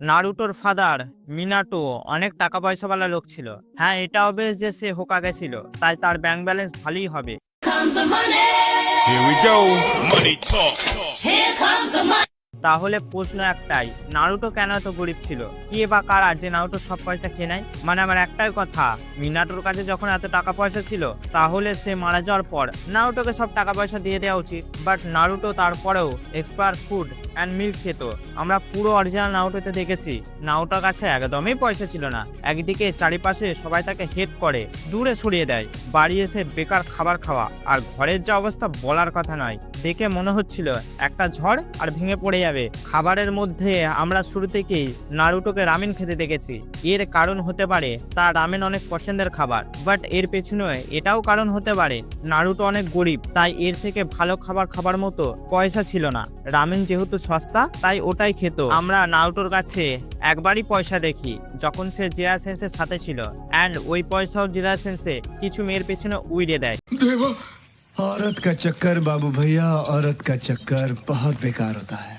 নারুটোর father Minato অনেক টাকা পয়সাওয়ালা লোক ছিল। হ্যাঁ এটাও বেশ যে সে হোকা গেছিল তাই তার ব্যাংক ব্যালেন্স ভালোই হবে. তাহলে প্রশ্ন একটাই নারুটো কেন এত গরিব ছিল? কে বা কারা যে নারুটো সব পয়সা খেয়ে নেয়? মানে আমার একটাই কথা মিনাটোর কাছে যখন এত টাকা পয়সা ছিল তাহলে সে মারা যাওয়ার পর নারুটোকে সব টাকা পয়সা দিয়ে দেওয়া উচিত। বাট নারুটো তারপরেও এক্সপায়ার ফুড অ্যান্ড মিল্ক খেত। আমরা পুরো অরিজিনাল নাউটোতে দেখেছি নাউটোর কাছে একদমই পয়সা ছিল না। একদিকে চারিপাশে সবাই তাকে হেট করে, দূরে সরিয়ে দেয়। বাড়ি এসে বেকার খাবার খাওয়া, আর ঘরের যা অবস্থা বলার কথা নয়। দেখে মনে হচ্ছিল, একটা ঝড় আর ভেঙে পড়ে যাবে। খাবারের মধ্যে আমরা শুরু থেকেই নারুটোকে রামেন খেতে দেখেছি। এর কারণ হতে পারে, তার রামেন অনেক পছন্দের খাবার। বাট এর পেছনে এটাও কারণ হতে পারে, নারুটো অনেক গরিব, তাই এর থেকে ভালো খাবার খাবার মতো পয়সা ছিল না। রামেন যেহেতু সস্তা তাই ওটাই খেত আমরা নারুটোর কাছে একবারই পয়সা দেখি যখন সে জিরা সেন্সের সাথে ছিল অ্যান্ড ওই পয়সাও জিরা সেন্সে কিছু মেয়ের পেছনে উইড়ে দেয় औरत का चक्कर बाबू भैया औरत का चक्कर बहुत बेकार होता है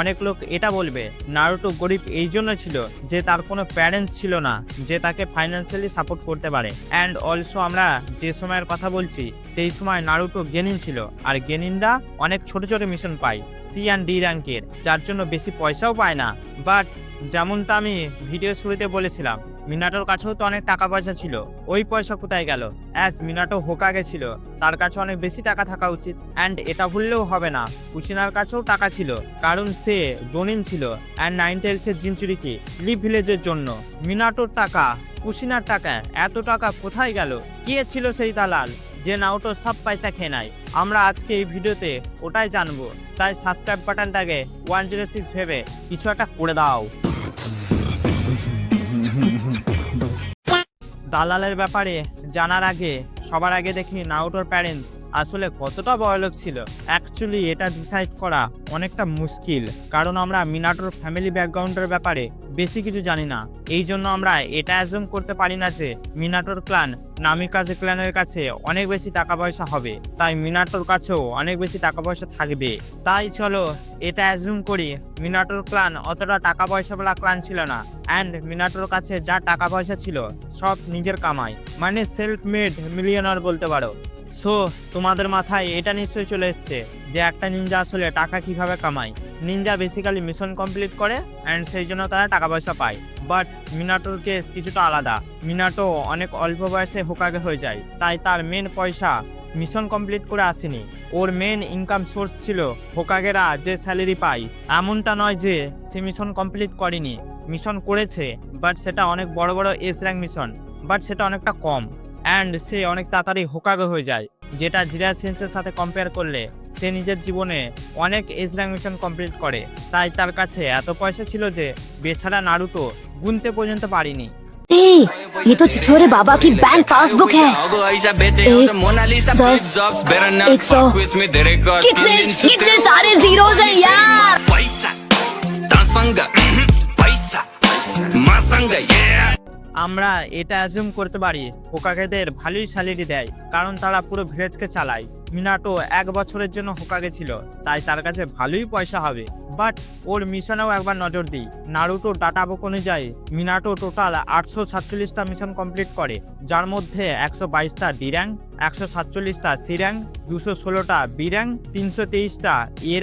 অনেক লোক এটা বলবে, নারুটো গরিব এই জন্য ছিল যে তার কোনো প্যারেন্টস ছিল না, যে তাকে ফাইন্যান্সিয়ালি সাপোর্ট করতে পারে। অ্যান্ড অলসো আমরা যে সময়ের কথা বলছি, সেই সময় নারুটো গেনিন ছিল। আর গেনিনরা অনেক ছোট ছোট মিশন পায় সি অ্যান্ড ডি র্যাঙ্কের যার জন্য বেশি পয়সাও পায় না। বাট যেমনটা আমি ভিডিও শুরুতে বলেছিলাম মিনাটোর কাছেও তো অনেক টাকা পয়সা ছিল। ওই পয়সা কোথায় গেল? অ্যাজ মিনাটো হোকা গেছিল। তার কাছে অনেক বেশি টাকা থাকা উচিত। অ্যান্ড এটা ভুললেও হবে না। কুশিনার কাছেও টাকা ছিল। কারণ সে জনিন ছিল। অ্যান্ড নাইন টেলসের জিনচুরিকে লিভ ভিলেজের জন্য। মিনাটোর টাকা, কুশিনার টাকা, এত টাকা কোথায় গেল? কে ছিল সেই দালাল? যে নাউটো সব পয়সা খেয়ে নেয়। আমরা আজকে এই ভিডিওতে ওটাই জানব। তাই সাবস্ক্রাইব বাটনটাকে ওয়ান জিরো সিক্স ভেবে কিছু একটা করে দাও। দালালের ব্যাপারে জানার আগে সবার আগে দেখি নাউটোর প্যারেন্টস আসলে কতটা বড়লোক ছিল? অ্যাকচুয়ালি এটা ডিসাইড করা অনেকটা মুশকিল। কারণ আমরা মিনাটোর ফ্যামিলি ব্যাকগ্রাউন্ডের ব্যাপারে বেশি কিছু জানি না। এই জন্য আমরা এটা অ্যাজুম করতে পারি না যে মিনাটোর ক্লান নামিকাজে ক্ল্যানের কাছে অনেক বেশি টাকা পয়সা হবে। তাই মিনাটোর কাছেও অনেক বেশি টাকা পয়সা থাকবে। তাই চলো, এটা অ্যাজুম করি মিনাটোর ক্লান অতটা টাকা পয়সাওয়ালা ক্লান ছিল না। অ্যান্ড মিনাটোর কাছে যা টাকা পয়সা ছিল, সব নিজের কামাই। মানে সেলফ মেড মিলিয়নার বলতে পারো। সো, তোমাদের মাথায় এটা নিশ্চয়ই চলে এসছে যে একটা নিনজা আসলে টাকা কীভাবে কামায়। নিনজা বেসিক্যালি মিশন কমপ্লিট করে অ্যান্ড সেই জন্য তারা টাকা পয়সা পায়। বাট মিনাটোর কেস কিছুটা আলাদা। মিনাটো অনেক অল্প বয়সে হোকাগে হয়ে যায়। তাই তার মেন পয়সা মিশন কমপ্লিট করে আসেনি। ওর মেন ইনকাম সোর্স ছিল হোকাগেরা যে স্যালারি পায়। এমনটা নয় যে সে মিশন কমপ্লিট করেনি। মিশন করেছে বাট সেটা অনেক বড় বড় এস র্যাঙ্ক মিশন বাট সেটা অনেকটা কম। অ্যান্ড সে অনেক তাড়াতাড়ি হোকাগে হয়ে যায় যেটা জিরা সেন্সের সাথে কম্পেয়ার করলে সে নিজের জীবনে অনেক এজ র্যাঙ্ক মিশন কমপ্লিট করে তাই তার কাছে এত পয়সা ছিল যে বেছাড়া নাড়ুটো গুনতে পর্যন্ত পারিনি ए, ये तो छिछोरे बाबा की बैंक पासबुक है एक, दस, एक सौ। कितने कितने सारे जीरोस हैं यार আমরা এটা অ্যাজিউম করতে পারি, হোকাগেদের ভালোই স্যালারি দেয়, কারণ তারা পুরো ভিলেজকে চালায়। মিনাটো এক বছরের জন্য হোকাগে ছিল, তাই তার কাছে ভালোই পয়সা হবে। বাট ওর মিশনেও একবার নজর দিই। নারুটো ডাটা বুক অনুযায়ী, মিনাটো টোটাল আটশো সাতচল্লিশটা মিশন কমপ্লিট করে, যার মধ্যে একশো বাইশটা ডি র্যাঙ্ক একশো সাতচল্লিশটা সি র্যাঙ্ক দুশো ষোলোটা বি র্যাঙ্ক তিনশো তেইশটা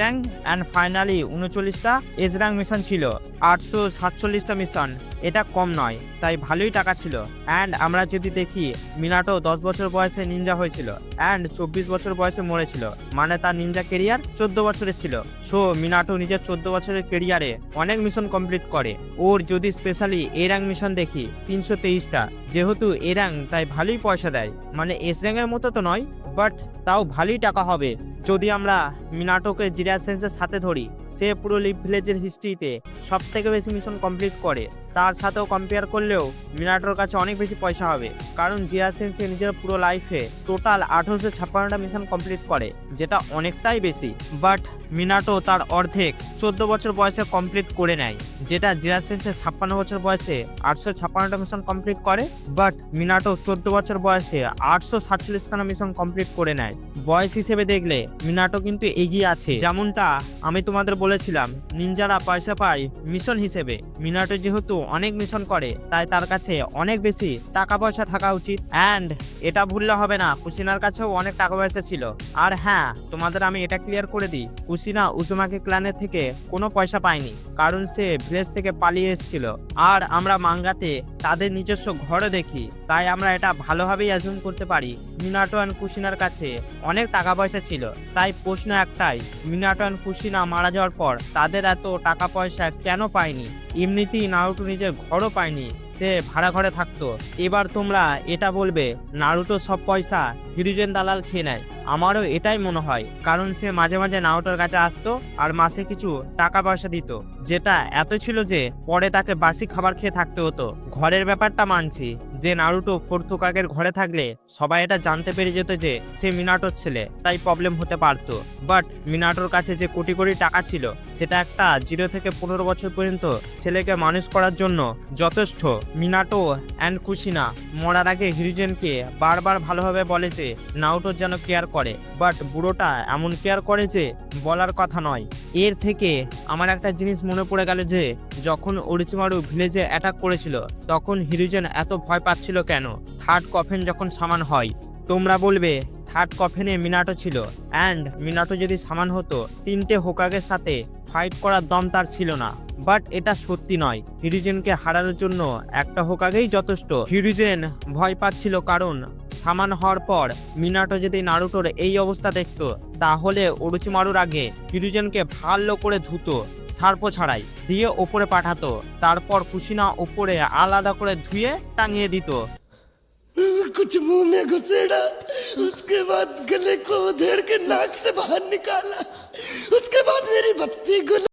র্যাঙ্ক অ্যান্ড ফাইনালি উনচল্লিশটা র্যাঙ্ক মিশন ছিল। আটশো সাতচল্লিশটা মিশন, এটা কম নয়, তাই ভালোই টাকা ছিল। অ্যান্ড আমরা যদি দেখি, মিনাটো দশ বছর বয়সে নিনজা হয়েছিল অ্যান্ড চব্বিশ বছর বয়সে মরেছিল মানে তার নিনজা কেরিয়ার চোদ্দ বছরের ছিল। সো মিনাটো নিজের চোদ্দ বছরের কেরিয়ারে অনেক মিশন কমপ্লিট করে। ওর যদি স্পেশালি এরাং মিশন দেখি, তিনশো তেইশটা। যেহেতু এরাং তাই ভালোই পয়সা দেয়। মানে এস র্যাঙ্কের মতো তো নয় বাট তাও ভালোই টাকা হবে। যদি আমরা মিনাটোকে জিরা সেন্সের সাথে ধরি, সে পুরো লিভ ভিলেজের হিস্ট্রিতে সব থেকে বেশি মিশন কমপ্লিট করে। তার সাথেও কম্পেয়ার করলেও মিনাটোর কাছে অনেক বেশি পয়সা হবে। কারণ জিয়া সেন্সে নিজের পুরো লাইফে টোটাল আঠারোশো ছাপ্পান্নটা মিশন কমপ্লিট করে, যেটা অনেকটাই বেশি। বাট মিনাটো তার অর্ধেক চোদ্দ বছর বয়সে কমপ্লিট করে নেয়, যেটা জিয়া সেন্সে ছাপ্পান্ন বছর বয়সে আটশো ছাপ্পান্নটা মিশন কমপ্লিট করে বাট মিনাটো চোদ্দ বছর বয়সে আটশো সাতচল্লিশখানা মিশন কমপ্লিট করে নেয়। বয়স হিসেবে দেখলে মিনাটো কিন্তু এগিয়ে আছে। যেমনটা আমি তোমাদের বলেছিলাম, নিনজারা পয়সা পায় মিশন হিসেবে। মিনাটো যেহেতু অনেক মিশন করে, তাই তার কাছে অনেক বেশি টাকা পয়সা থাকা উচিত। অ্যান্ড এটা ভুললে হবে না, কুসিনার কাছেও অনেক টাকা পয়সা ছিল। আর হ্যাঁ তোমাদের আমি এটা ক্লিয়ার করে দিই, কুসিনা উসুমাকে ক্লানের থেকে কোনো পয়সা পায়নি, কারণ সে ভিলেজ থেকে পালিয়ে এসেছিল। আর আমরা মাঙ্গাতে তাদের নিজস্ব ঘরও দেখি। তাই আমরা এটা ভালোভাবেই অ্যাজুম করতে পারি। মিনাটো অ্যান্ড কুসিনার কাছে অনেক টাকা পয়সা ছিল। তাই প্রশ্ন একটাই, মিনাটো অ্যান্ড কুসিনা মারা যাওয়ার পর তাদের এত টাকা পয়সা কেন পায়নি? এমনিতেই নারুটো নিজের ঘরও পায়নি। সে ভাড়া ঘরে থাকতো। এবার তোমরা এটা বলবে, নারুটো সব পয়সা হিরুজেন দালাল খেয়ে নেয়। আমারও এটাই মনে হয়, কারণ সে মাঝে মাঝে নারুটোর কাছে আসতো আর মাসে কিছু টাকা পয়সা দিত। যেটা এত ছিল যে পরে তাকে বাসি খাবার খেয়ে থাকতে হতো। ঘরের ব্যাপারটা মানছি, যে নারুটো ফোর্থুকাগের ঘরে থাকলে সবাই এটা জানতে পেরে যেত যে সে মিনাটোর ছেলে, তাই প্রবলেম হতে পারতো। বাট মিনাটোর কাছে যে কোটি কোটি টাকা ছিল, সেটা একটা জিরো থেকে পনেরো বছর পর্যন্ত ছেলেকে মানুষ করার জন্য যথেষ্ট। মিনাটো অ্যান্ড কুশিনা মরার আগে হিরুজেনকে বারবার ভালোভাবে বলে যে নাউটো যেন কেয়ার করে বাট বুড়োটা এমন কেয়ার করে যে বলার কথা নয়। এর থেকে আমার একটা জিনিস মনে পড়ে গেল যে, যখন অরিচিমারু ভিলেজে অ্যাটাক করেছিল, তখন হিরুজেন এত ভয় পাচ্ছিল কেন? থার্ড কফেন যখন সামান হয়, তোমরা বলবে থার্ড কফেনে মিনাটো ছিল অ্যান্ড মিনাটো যদি সামান হতো, তিনটে হোকাগের সাথে ফাইট করার দম তার ছিল না বাট এটা সত্যি নয় হিরুজেনকে হারানোর জন্য একটা হোকাগেই যথেষ্ট হিরুজেন ভয় পাচ্ছিল কারণ সামান হওয়ার পর মিনাটো যদি নারুটোর এই অবস্থা দেখতো তাহলে অরুচিমারুর আগে হিরুজেনকে ভালো করে ধুতো সার্প ছাড়াই দিয়ে ওপরে পাঠাতো তারপর কুশিনা ওপরে আলাদা করে ধুয়ে টাঙিয়ে দিত कुछ मुंह में घुसेड़ा उसके बाद गले को उधेड़ के नाक से बाहर निकाला उसके बाद मेरी बत्ती गुल